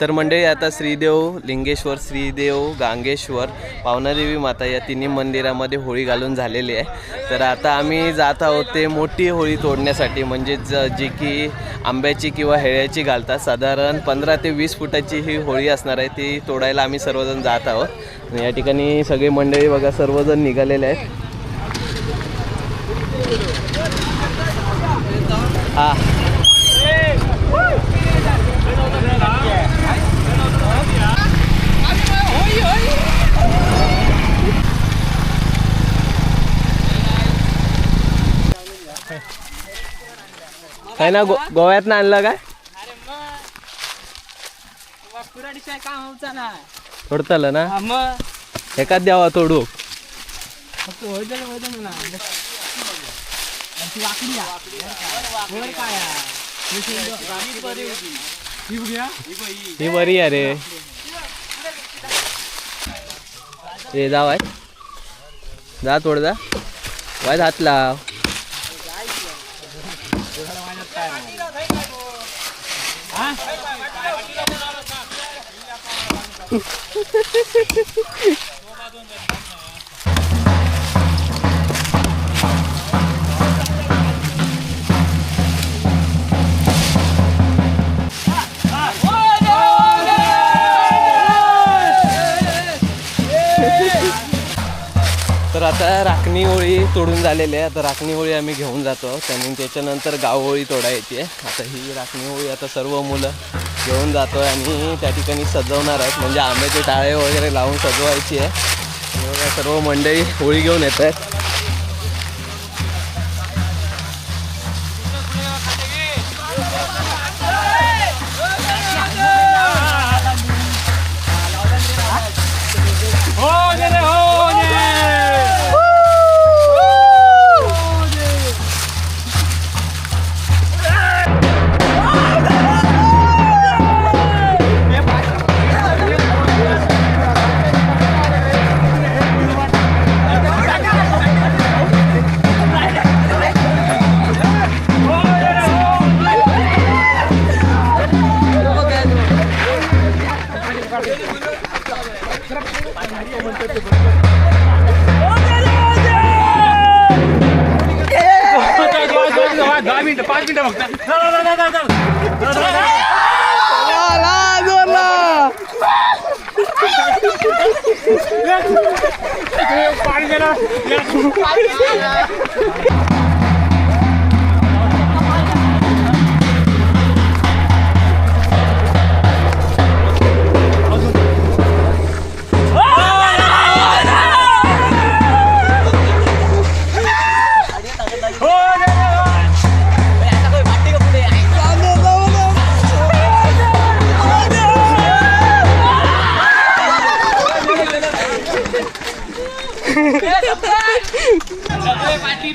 तर मंडळी आता श्रीदेव लिंगेश्वर श्रीदेव गांगेश्वर पावनादेवी माता या तिन्ही मंदिरामध्ये होळी घालून झालेली आहे. तर आता आम्ही जात आहोत ते मोठी होळी तोडण्यासाठी. म्हणजे ज जी की आंब्याची किंवा हेळ्याची घालतात. साधारण पंधरा ते वीस फुटाची ही होळी असणार आहे. ती तोडायला आम्ही सर्वजण जात आहोत. या ठिकाणी सगळे मंडळी बघा सर्वजण निघालेले आहेत. हा. काय ना गो गोव्यातनं आणलं काय? होता ना? तोडताल ना एकाच द्यावा तोडू. फक्त होईल होईल म्हणा ती वाकडी आहे. वर काय आहे? ही शेंड- ही बरी होती. ही बघूया. ही बरी आहे रे हे जा वाय जा थोडं जा. वाय हात लाव. आता राखणी होळी तोडून झालेली आहे. आता राखणी होळी आम्ही घेऊन जातो. त्यांनी त्याच्यानंतर गाव होळी तोडायची आहे आता ही राखणी होळी आता सर्व मुलं घेऊन जातो आणि त्या ठिकाणी सजवणार आहेत. म्हणजे आंब्याचे टाळे वगैरे लावून सजवायची आहे. सर्व मंडळी होळी घेऊन येत आहेत. दहा मिनिटं पाच मिनिटं फक्त चला, चला, चला, चला. चला, चला. पाणी दे ना.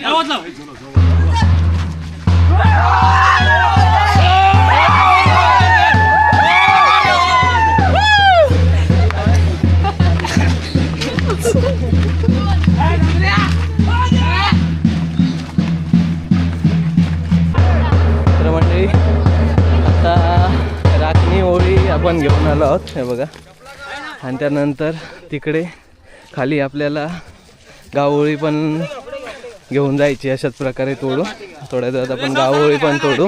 आवाज लाव. तर मंडळी आता राखणी होळी आपण घेऊन आलो आहोत हे बघा आणि त्यानंतर तिकडे खाली आपल्याला गावोळी पण घेऊन जायची अशाच प्रकारे तोडू. थोड्या वेळात आपण गावोळी पण तोडू.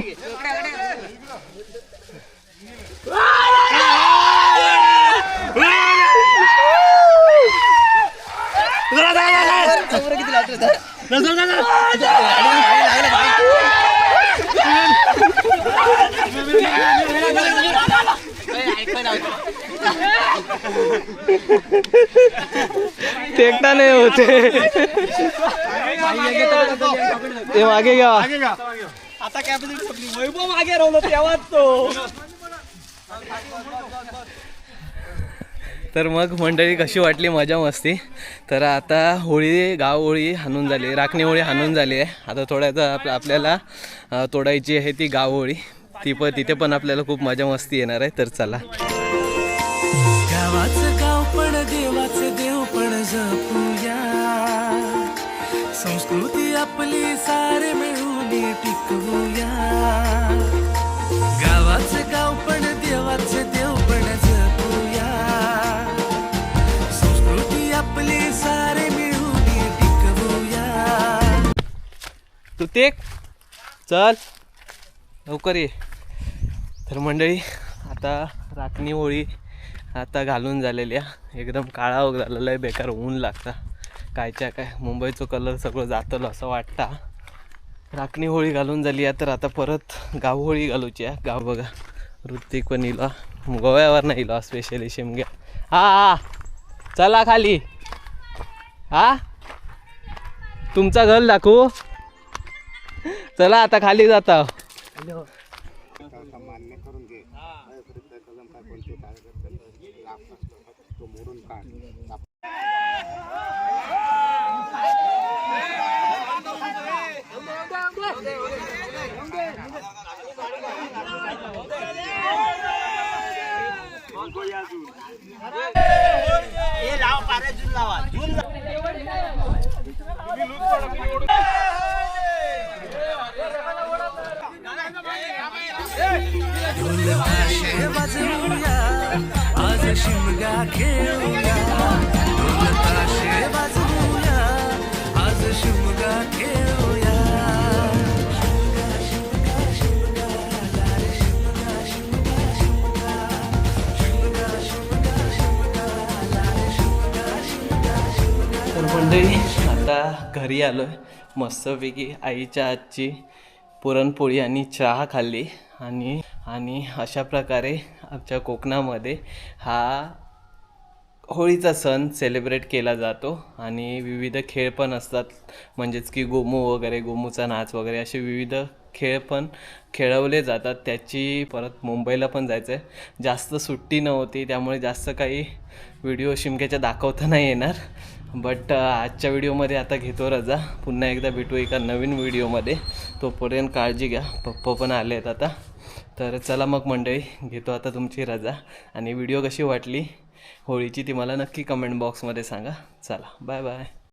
ते एकटा नाही होते. ते मागे घ्या आता कॅपॅसिटी संपली वैभव मागे राहिलो तेव्हाच तो. तर मग मंडळी कशी वाटली? मजा मस्ती. तर आता होळी गाव होळी हाणून झाली. राखणी होळी हाणून झाली आहे. आता थोड्याचा आप आपल्याला तोडायची आहे ती गाव होळी. ती पण तिथे पण आपल्याला खूप मजा मस्ती येणार आहे. तर चला. आपली सारे मिळून टिकवूया. गावाचं गाव पण देवाचं देव पण जपूया. संस्कृती आपली सारे मिळून टिकवूया. कृतिक चल. लवकर ये. तर मंडळी आता राखणी होळी आता घालून झालेली आहे. एकदम काळा वगैरे झालेला आहे. बेकार ऊन लागता कायच्या काय मुंबईचं कलर सगळं जातलं असं वाटता. राखणी होळी घालून झाली आहे तर आता परत गाव होळी घालूची आहे. गाव बघा ऋतिक पण इला गोव्यावर नाही इला स्पेशली शिमग्या. हा हा चला खाली. हा? तुमचा घर दाखवू? चला आता खाली जाता. ताशे वाजवूया आज शिमगा खेळूया ताशे वाजवूया आज शिमगा खेळूया मंडळी आता घरी आलो आहे मस्तपैकी आईच्या आजची पुरणपोळी आणि चहा खाल्ली. आणि आणि अशा प्रकारे आमच्या कोकणामध्ये हा होळीचा सण सेलिब्रेट केला जातो. आणि विविध खेळ पण असतात. म्हणजेच की गोमू वगैरे गोमूचा नाच वगैरे असे विविध खेळ पण खेळवले जातात. त्याची परत मुंबईला पण जायचं आहे जास्त सुट्टी नव्हती त्यामुळे जास्त काही व्हिडिओ शिमक्याच्या दाखवता नाही येणार. बट uh, आजच्या व्हिडिओमध्ये आता घेतो रजा. पुन्हा एकदा भेटू एका नवीन व्हिडिओमध्ये. तोपर्यंत काळजी घ्या. पप्पा पण आले आहेत आता. तर चला मग मंडळी घेतो आता तुमची रजा. आणि व्हिडिओ कशी वाटली होळीची ती मला नक्की कमेंट बॉक्समध्ये सांगा. चला बाय बाय